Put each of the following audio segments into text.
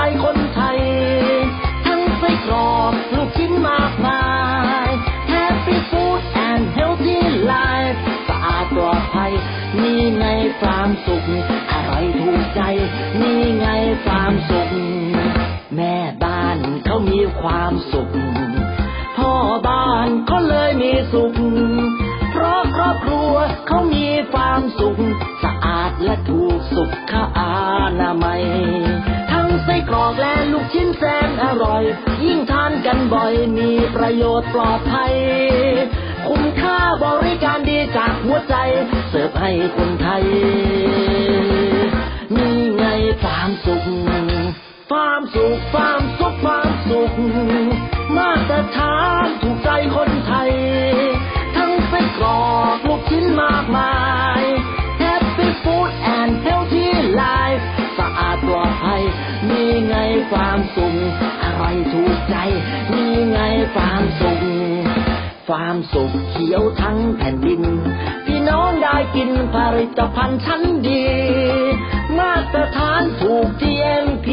ใจคนไทย ทั้งไส้กรอกลูกชิ้นมากมาย Happy Food and Healthy Life สะอาดปลอดภัย นี่ไงความสุข อร่อยถูกใจ นี่ไงความสุข แม่บ้านเขามีความสุข พ่อบ้านเขาเลยมีสุข เพราะครอบครัวเขามีความสุข สะอาดและถูกสุขอานามัย ร่อย ยิ่งทานกันบ่อยมีประโยชน์ปลอดภัย คุ้มค่าบริการดีจากหัวใจ เสิร์ฟให้คนไทย นี่ไงความสุขความสุขความสุขความสุข มาตรฐานถูกใจคนไทย ทั้งไส้กรอกลูกชิ้นมากมาย ความสุขอร่อยถูกใจ นี่ไงความสุขความสุขเขียวทั้งแผ่นดิน พี่น้องได้กินผลิตภัณฑ์ชั้นดี มาตรฐานถูก GMP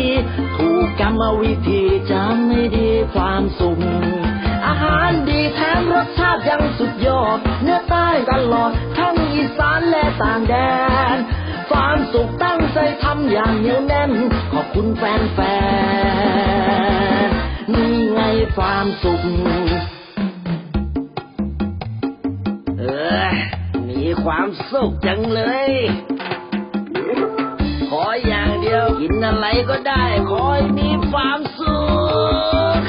ถูกกรรมวิธีจะไม่ดีความสุขอาหารดีแถมรสชาติยังสุดยอด เนื้อใต้ตลอด ทั้งอีสานและต่างแดนความสุขตั้ง ใจทำอย่างเหนียวแน่น ขอบคุณแฟนๆนี่ไงความสุข เออ มีความสุขจังเลย ขออย่างเดียวกินอะไรก็ได้ ขอให้มีความสุข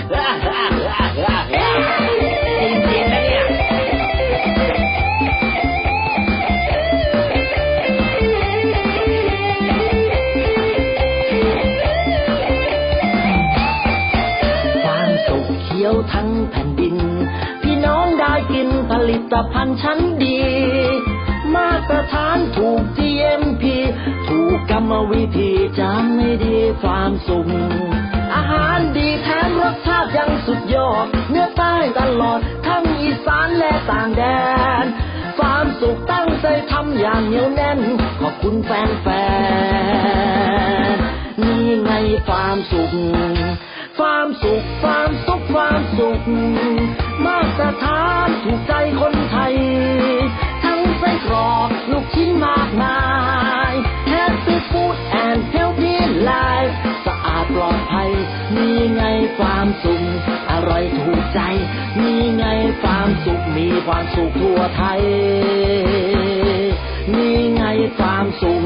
ียวทั้งแผ่นดิน พี่น้องได้กินผลิตภัณฑ์ชั้นดี มาตรฐานถูก GMP ถูกกรรมวิธีจะไม่ดีความสุขอาหารดีแถมรสชาติยังสุดยอด เนื้อใต้ตลอดทั้งอีสานและต่างแดน ความสุขตั้งใจทำอย่างเหนียวแน่น ขอบคุณแฟนๆนี่ไงความสุข ความสุขความสุขความสุข มาตรฐานถูกใจคนไทย ทั้งไส้กรอกลูกชิ้นมากมาย Happy Food and Healthy Life สะอาดปลอดภัย มีไงความสุข อร่อยถูกใจ มีไงความสุข มีความสุขทั่วไทย มีไงความสุข